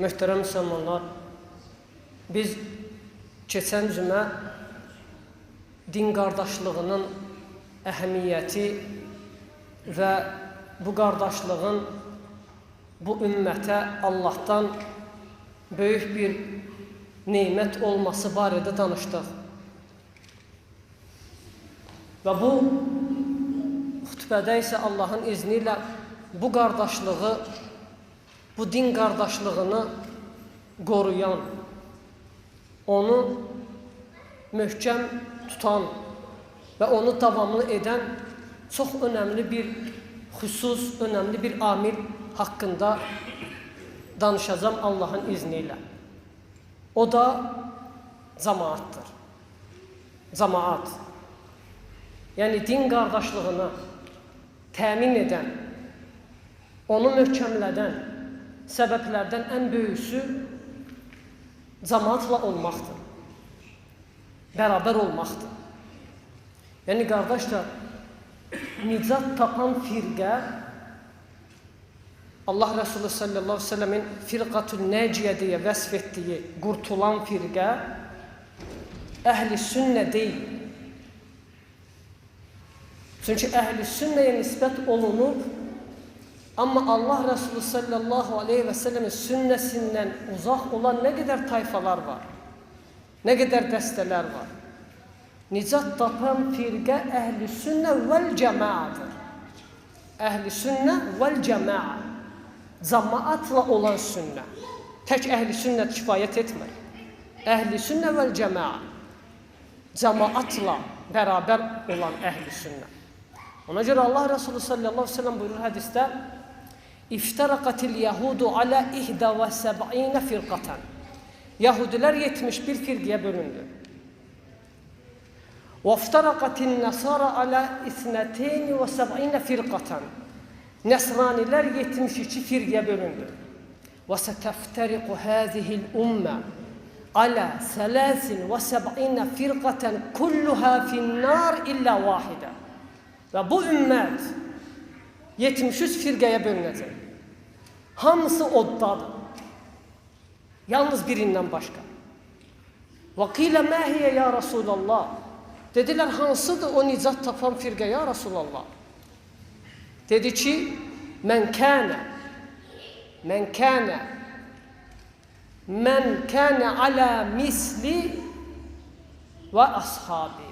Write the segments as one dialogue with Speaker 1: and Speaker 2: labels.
Speaker 1: Möhtərəm müsəlmanlar, biz keçən cümə din qardaşlığının əhəmiyyəti və bu qardaşlığın bu ümmətə Allahdan böyük bir nemət olması barədə danışdıq. Və bu xutbədə isə Allahın izni ilə bu qardaşlığı, bu din qardaşlığını qoruyan, onu möhkəm tutan və onu davamlı edən çox önəmli bir xüsus, önəmli bir amil haqqında danışacağam Allahın izni ilə. O da cemaatdır. Cemaat. Yəni din qardaşlığını təmin edən, onu möhkəmlədən səbəblərdən ən böyüsü cemaatla olmaqdır. Bərabər olmaqdır. Yəni qardaşlar, nicat tapan firqə Allah Resulü sallallahu aleyhi ve sellemin firqatul neciye diye vəsf etdiyi qurtulan firqə əhli sünnə deyil. Çünki əhli sünnəyə nisbət amma Allah Resulü sallallahu aleyhi ve sellemin sünnəsindən uzaq olan nə qədər tayfalar var, nə qədər dəstələr var. Nicat tapan firqə əhli sünnə vəl cəmaədir. Əhli sünnə vəl cəmaə. Cəmaatla olan sünnə. Tək əhli sünnə kifayət etmir. Əhli sünnə vəl cəmaə. Cəmaatla bərabər olan əhli sünnə. Ona görə Allah Resulü sallallahu aleyhi ve sellem buyurur hədisdə افترقت اليهود على 71 فرقة. يهود يهودلر 71 فرقة بلندر وافترقت النصارى على 72 فرقة. نصرانيلر 73 فرقة بلندر وستفترق هذه الأمة على 73 فرقة كلها في النار إلا واحدة. وبؤمات 73 firqəyə bölünəcək. Hamısı oddadır. Yalnız birindən başqa. Və qilə məhiyə ya Rasulallah. Dedilər, hansıdır o nicat tapan firqə ya Rasulallah? Dedi ki, mən kənə, mən kənə, mən kənə alə misli və ashabi.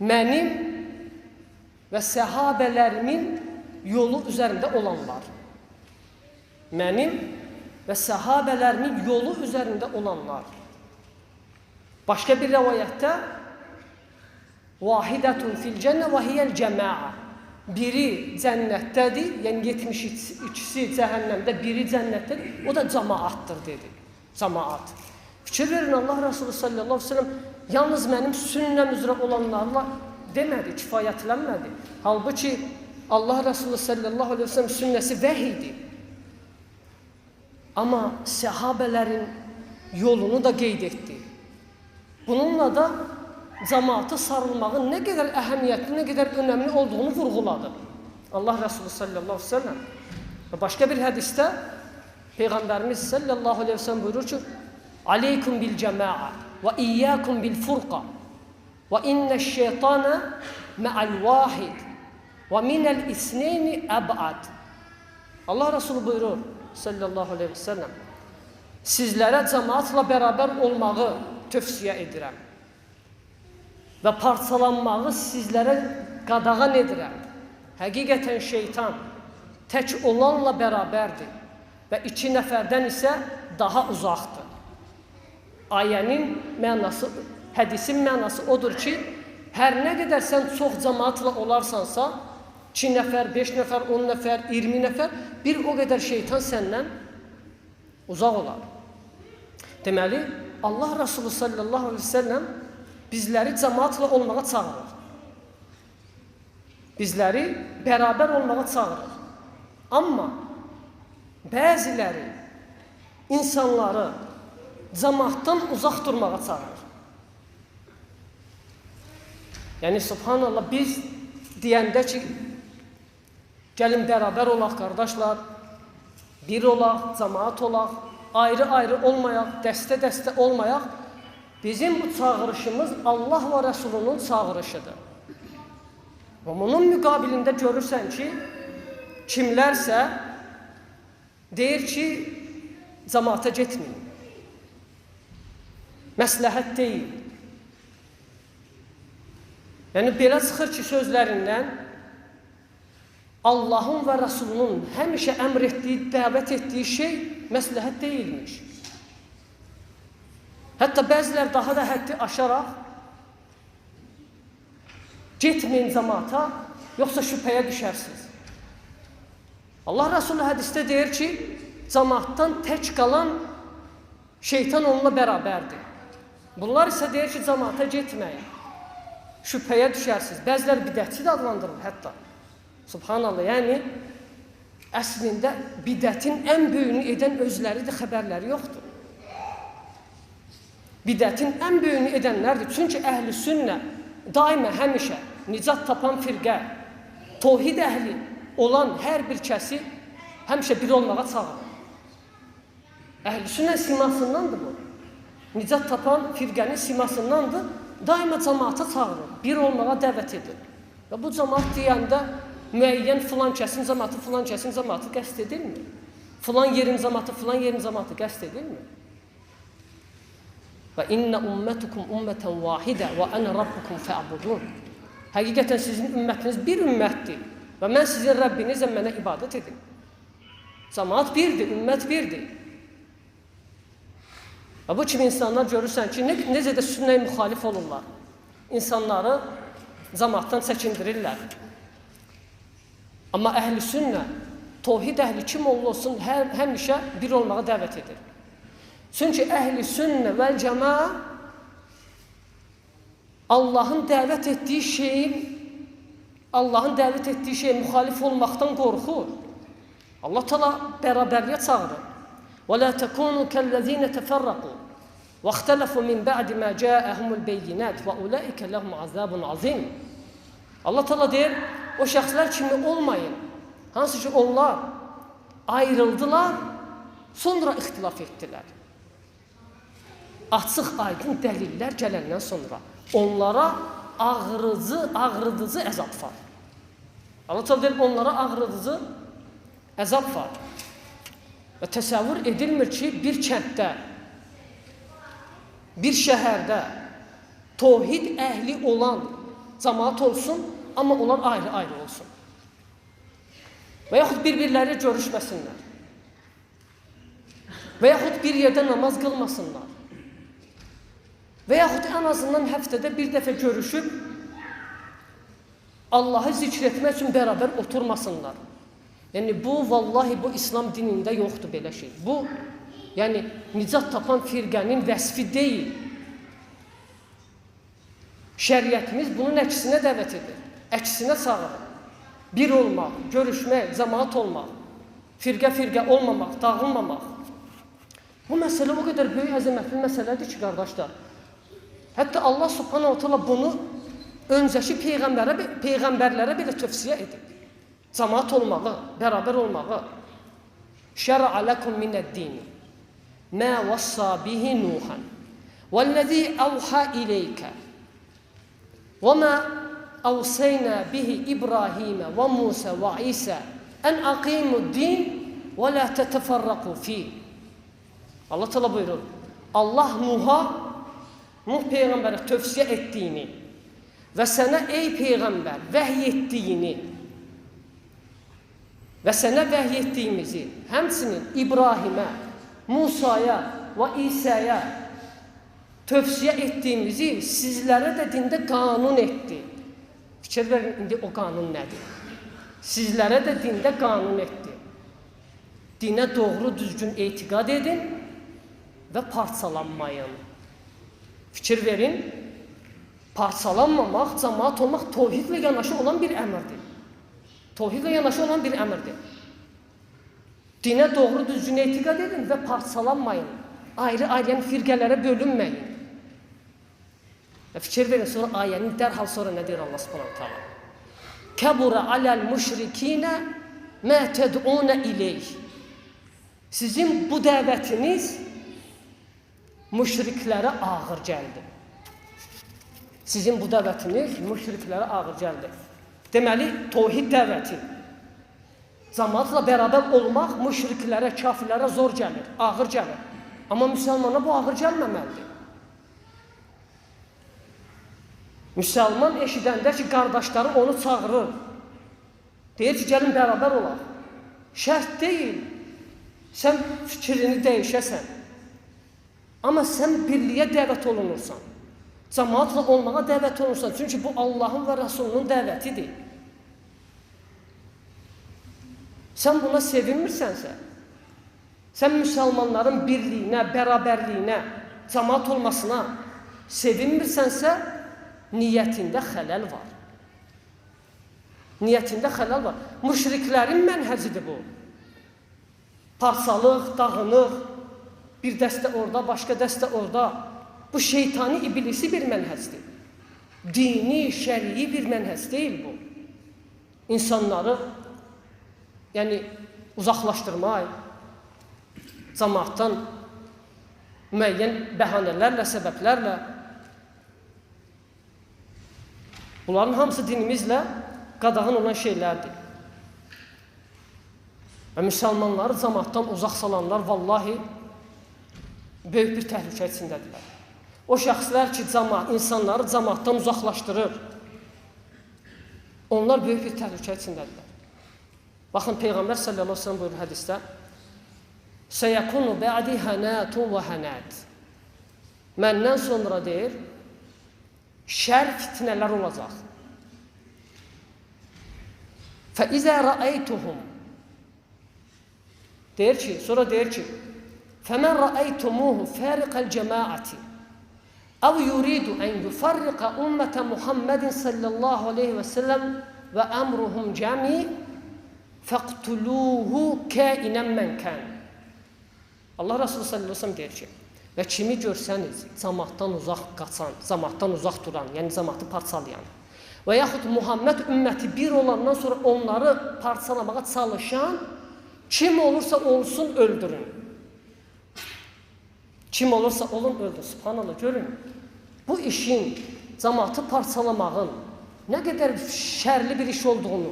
Speaker 1: Mənim ve sahabelerimin yolu üzerinde olanlar. Benim ve sahabelerimin yolu üzerinde olanlar. Başka bir rivayette Vahidetun fil cenne ve hiyel cema'a. Biri cənnətdədir, yəni 72-si cəhənnəmdə, biri cənnətdədir. O da cemaatdır dedi. Cemaat. Fikir verin Allah Resulü sallallahu aleyhi ve sellem yalnız mənim sünnəm üzrə olanlarla demədi, kifayətlənmədi. Halbuki Allah Resulü sallallahu aleyhi ve sellem sünnəsi vəhidir. Amma səhabələrin yolunu da qeyd. Bununla da cemaatı sarılmağın ne kadar ehemmiyetli, ne kadar önemli olduğunu vurguladı. Allah Resulü sallallahu aleyhi ve sellem. Başka bir hadiste Peygamberimiz sallallahu aleyhi ve sellem buyurur ki Aleykum bil cema'a ve iyyakum bil furqa ve inne şeytana me'al vahid ve minel isneyni eb'ad. Allah Resulü buyurur sallallahu aleyhi ve sellem sizlere cemaatla beraber olmağı tövsiye edirəm və parçalanmağı sizlərə qadağan edirəm. Həqiqətən şeytan tək olanla bərabərdir və iki nəfərdən isə daha uzaqdır. Ayənin mənası, hədisin mənası odur ki, hər nə qədər sən çox cəmaatla olarsansa, 2 nəfər, 5 nəfər, 10 nəfər, 20 nəfər, bir o qədər şeytan səndən uzaq olar. Deməli, Allah Resulü sallallahu aleyhi ve sellem bizləri cəmaatla olmağa çağırır. Bizləri bərabər olmağa çağırır. Amma bəziləri insanları cəmaatdan uzaq durmağa çağırır. Yəni subhanallah biz deyəndə ki gəlin bərabər olaq qardaşlar, bir olaq, cemaat olaq, ayrı-ayrı olmayaq, dəstə-dəstə olmayaq. Bizim bu çağırışımız Allah və Rəsulunun çağırışıdır. Və bunun müqabilində görürsən ki, kimlərsə deyir ki, cemaata getməyin. Məsləhət deyil. Yəni belə çıxır ki, sözlərindən Allahın və Rəsulunun həmişə əmr etdiyi, dəvət etdiyi şey məsləhət deyilmiş. Hətta bəzilər daha da həddi aşaraq getməyin cəmaata, yoxsa şübhəyə düşərsiniz. Allah Rəsulü hədisdə deyir ki, cəmaatdan tək qalan şeytan onunla bərabərdir. Bunlar isə deyir ki, cəmaata getməyin. Şübhəyə düşərsiniz. Bəzilər bidətçi də adlandırır hətta. Subhanallah, yəni əslində bidətin ən böyüyünü edən özləridir, xəbərləri yoxdur. Bidətin ən böyüyünü edənlərdir. Çünki əhli sünnə daima həmişə nicat tapan firqə, tohid əhli olan hər bir kəsi həmişə bir olmağa çağırır. Əhl-i sünnə simasındandır bu. Nicat tapan firqənin simasındandır. Daima cəmaata çağırır, bir olmağa dəvət edir. Və bu cəmaat deyəndə müəyyən filan kəsin cəmaatı, filan kəsin cəmaatı qəsd edilmir. Filan yerin cəmaatı, filan yerin cəmaatı qəsd edilmir. Və inna ummetukum ummeten vahidə və ana rabbukum fa'budun. Həqiqətən sizin ümmətiniz bir ümmətdir və mən sizin Rəbbinizəm, mənə ibadət edin. Cəmaat birdir, ümmət birdir. Və bu kimi insanlar görürsən ki, ne, necə də sünnəyə müxalif olurlar. İnsanları cəmaatdan çəkindirirlər. Amma əhli sünnə, tohid əhli kim olsun, hər, həmişə bir olmağa dəvət edir. Çünki əhli sünnə vəl cəma Allahın dəvət etdiyi şeyin Allahın dəvət etdiyi şeyə müxalif olmaqdan qorxur. Allah təala bərabərliyə çağırır. Takunu kellezine teferraku və ixtalafu min ba'di ma beyinat və ulaika lahum azabun azim. Allah təala deyir, o şəxslər kimi olmayın. Hansı ki onlar ayrıldılar, sonra ixtilaf etdilər. Açıq aydın dəlillər gələndən sonra onlara ağrıcı, ağrıdıcı əzab var. Allah təala deyir, onlara ağrıdıcı əzab var. Və təsəvvür edilmir ki, bir kənddə, bir şəhərdə tohid əhli olan cəmaat olsun, amma onlar ayrı-ayrı olsun. Və yaxud bir-birləri görüşməsinlər. Və bir yerdə namaz qılmasınlar. Və yaxud ən azından həftədə bir dəfə görüşüb Allahı zikr etmək üçün oturmasınlar. Yəni bu vallahi bu İslam dinində yoxdur belə şey. Bu yəni nicat tapan firqənin vəsfi deyil. Şəriətimiz bunun əksinə dəvət edir. Əksinə çağırır. Bir olmaq, görüşmək, cəmaat olmaq, firqə-firqə olmamaq, dağılmamaq. Bu məsələ o qədər böyük əzəmətli məsələdir ki, qardaşlar. Hətta Allah Subhanahu taala bunu öncəki peyğəmbərə peyğəmbərlərə belə tövsiyə edib. Cəmaat olmağı, bərabər olmağı. Şər'a lakum minəd-din ma vassa bihi Nuhan vəllazi awha ilayka وما أوصينا به إبراهيم وموسى وعيسى أن أقيموا الدين ولا تتفرقوا فيه Allah Teala buyurur. Allah Nuh'a Nuh peygambere tövsiye ettiğini ve sana ey peygamber vahiy ettiğini ve sana vahiy ettiğimizi hemsinin İbrahim'e, Musa'ya ve İsa'ya tövsiye ettiğimizi sizlere de dinde kanun etti. Fikir verin indi o kanun nedir? Sizlere de dinde kanun etti. Dine doğru düzgün etiqad edin ve parçalanmayın. Fikir verin, parçalanmamaq, cəmaat olmaq tohidlə yanaşı olan bir əmrdir. Tohidlə yanaşı olan bir əmrdir. Dinə doğru düzgün etiqad edin və parçalanmayın. Ayrı-ayrı firqələrə bölünməyin. Və fikir verin sonra ayənin dərhal sonra nə deyir Allah Subhanahu taala? Kəbura alal müşrikinə mə təd'unə ileyh. Sizin bu dəvətiniz müşriklərə ağır gəldi. Sizin bu dəvətiniz müşriklərə ağır gəldi. Deməli, tövhid dəvəti cəmaatla bərabər olmaq müşriklərə, kafirlərə zor gəlir, ağır gəlir. Amma müsəlmana bu ağır gəlməməlidir. Müsəlman eşidəndə ki, qardaşları onu çağırır. Deyir ki, gəlin bərabər olaq. Şərt deyil. Sən fikrini dəyişəsən. Amma sən birliyə dəvət olunursan. Cəmaatla olmağa dəvət olunursan. Çünki bu Allahın və Rəsulunun dəvətidir. Sən buna sevinmirsənsə, sən müsəlmanların birliyinə, bərabərliyinə, cəmaat olmasına sevinmirsənsə, niyyətində xələl var. Niyyətində xələl var. Müşriklərin mənhəcidir bu. Parçalıq, dağınıq, bir dəstə orada, başqa dəstə orada. Bu şeytani iblisi bir mənhəzdir. Dini, şərii bir mənhəz deyil bu. İnsanları yəni uzaqlaşdırmaq, cəmaatdan müəyyən bəhanələrlə, səbəblərlə Bunların hamısı dinimizlə qadağan olan şeylərdir. Və müsəlmanları cəmaatdan uzaq salanlar vallahi böyük bir təhlükə içindədirlər. O şəxslər ki, cəmaat, insanları cəmaatdan uzaqlaşdırır, onlar böyük bir təhlükə içindədirlər. Baxın, Peyğəmbər sallallahu aleyhi ve sellem buyurur hədisdə, Səyəkunu bə'di hənətu və hənət. Məndən sonra deyir, şər fitnələr olacaq. Fəizə rəəytuhum Deyir ki, sonra deyir ki, Fəmən rəəytumuhu fəriqəl cəmaəti Yuridu ən yufarriqə ümmətə Muhammedin sallallahu aleyhi və səlləm və əmruhum cəmi fəqtuluhu kəinən mən kən. Allah Resulü sallallahu aleyhi və səlləm deyir və kimi görsəniz cəmaatdan uzaq qaçan, cəmaatdan uzaq duran, yəni cəmaatı parçalayan və yaxud Muhammed ümməti bir olandan sonra onları parçalamağa çalışan kim olursa olsun öldürün. Kim olursa olun öldür. Subhanallah görün. Bu işin cəmaatı parçalamağın nə qədər şərli bir iş olduğunu,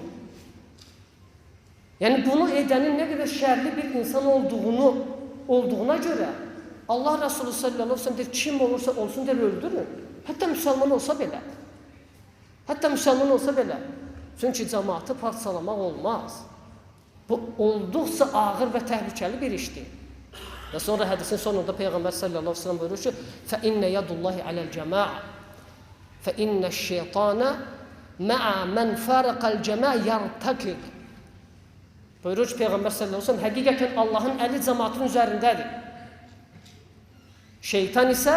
Speaker 1: yəni bunu edənin nə qədər şərli bir insan olduğunu olduğuna görə Allah Resulü sallallahu aleyhi ve sellem deyir, kim olursa olsun deyir, öldürün. Hətta müsəlman olsa belə. Hətta müsəlman olsa belə. Çünki cəmaatı parçalamaq olmaz. Bu olduqca ağır və təhlükəli bir işdir. Və sonra hədisin sonunda Peyğəmbər sallallahu əleyhi və səlləm buyurur ki: "Fə inne yadullahi aləl cəmaa. Fə inne'ş-şeytana ma'a men faraqal cəmaa yartakib." Buyurur ki, Peyğəmbər sallallahu əleyhi və səlləm həqiqətən Allahın əli cəmaatın üzərindədir. Şeytan isə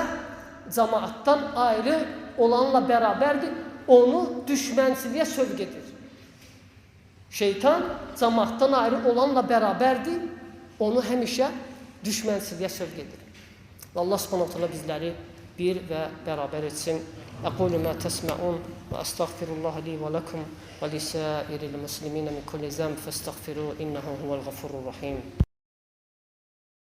Speaker 1: cəmaatdan ayrı olanla bərabərdir, onu düşmənçiliyə sövq edir. Şeytan cəmaatdan ayrı olanla bərabərdir, onu həmişə düşmənçiliyə sövq edir. Və Allah Subhanahu taala bizləri bir və bərabər etsin. Aqulu ma tasma'un və astaghfirullah li və lakum və lisa'iril muslimin min kulli zam fastaghfiru innehu huvel gafurur rahim.